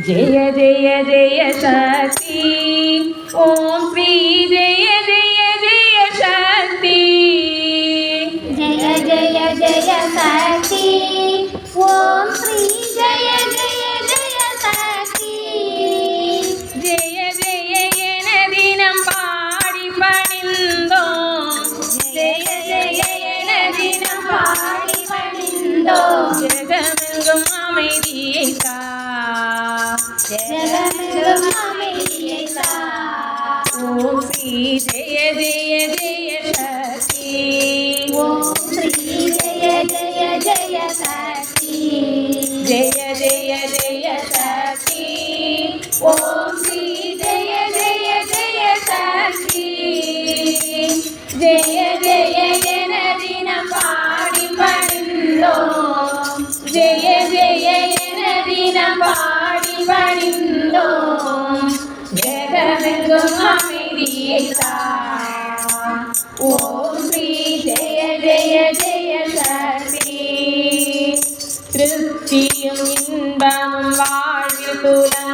ஜெய ஜெய ஜெய சக்தி. ஓம் ஸ்ரீ ஜெய ஜெய ஜெய சக்தி. ஜெய ஜெய ஜெய சக்தி. ஓம் ஸ்ரீ ஜெய ஜெய ஜெய சக்தி. ஜெய ஜெய என தினம் பாடி பணிந்தோம். ஜெய ஜெய என தினம் பாடி பணிந்தோம். ஜெகமெங்கும் அமைதியை கா ஓம் ஸ்ரீ ஜெய ஜெய ஜெய சக்தி ஓம் ஸ்ரீ ஜெய ஜெய ஜெய சக்தி ஜெய ஜெய ஜெய சக்தி ஓம் ஸ்ரீ ஜெய ஜெய ஜெய சக்தி ஜெய ஜெகமெங்கும் அமைதியை ஓம் ஸ்ரீ ஜெய ஜெய ஜெய சக்தி திருப்தியும் இன்பமும் வாழ்வில் புலம்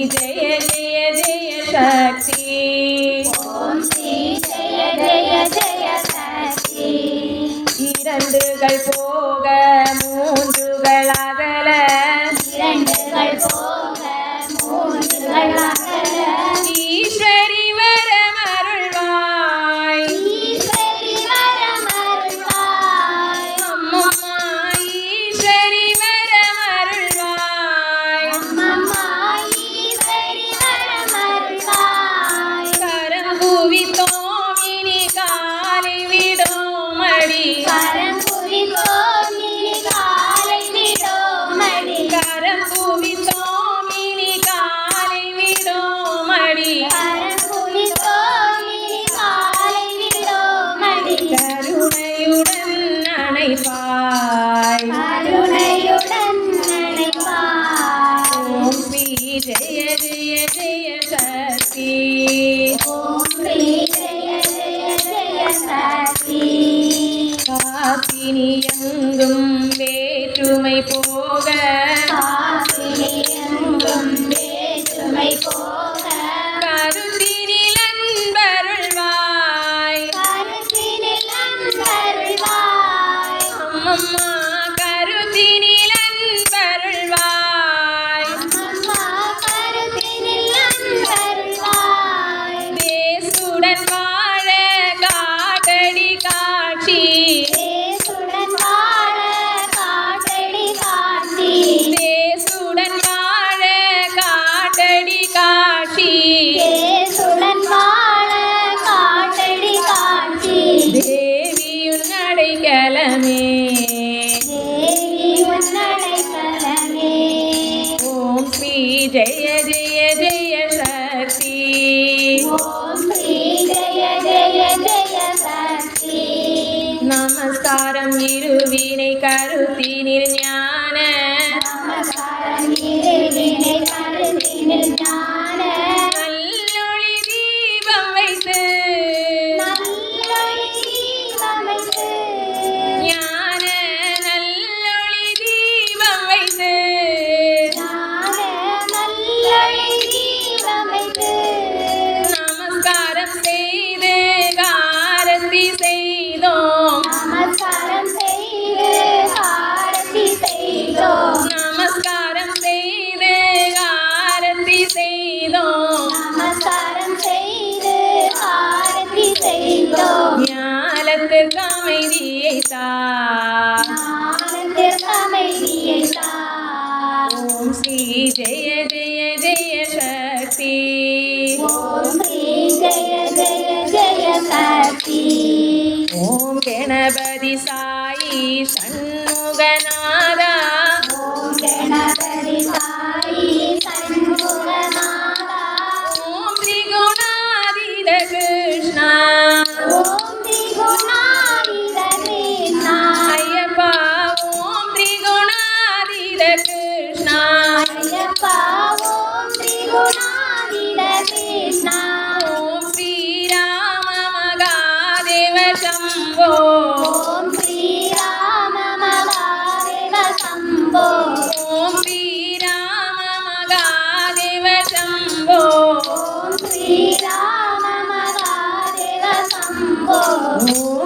ஓம் அணைப்பாய் கருணையுடன் நினைப்பாய். ஓம் ஸ்ரீ ஜெய ஜெய ஜெய சக்தி ஓம் ஜெய ஜெய ஜெய சக்தி. காசினி ஜெய ஜெய ஜெய சக்தி ஓம் ஸ்ரீ ஜெய ஜெய ஜெய சக்தி. நமஸ்காரம் இருவினை கருத்தினில் ஞான நமஸ்காரம் இருவினை கருத்தினில் ஞான. ஆனந்திற்கு அமைதியை தாமைதியை ஓம் ஸ்ரீ ஜெய ஜெய ஜெய சக்தி. ஓம் ஸ்ரீ ஜெய ஜெய ஜெய சக்தி. ஓம் கணபதி சாயி சண்முகனா. Tchau!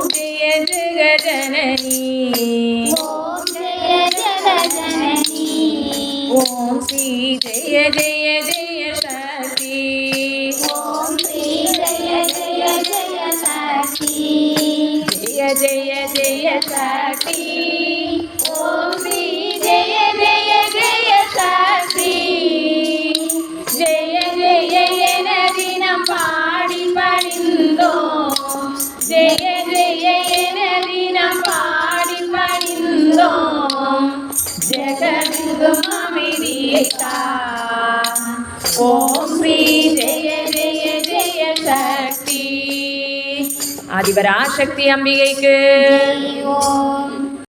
ஜெய ஜெய என பாடி பணிந்தோம் ஜெகமெங்கும் அமைதியை ஓம் ஸ்ரீ ஜெய ஜெய ஜெய சக்தி ஆதிபராசக்தி அம்பிகைக்கு. ஓம்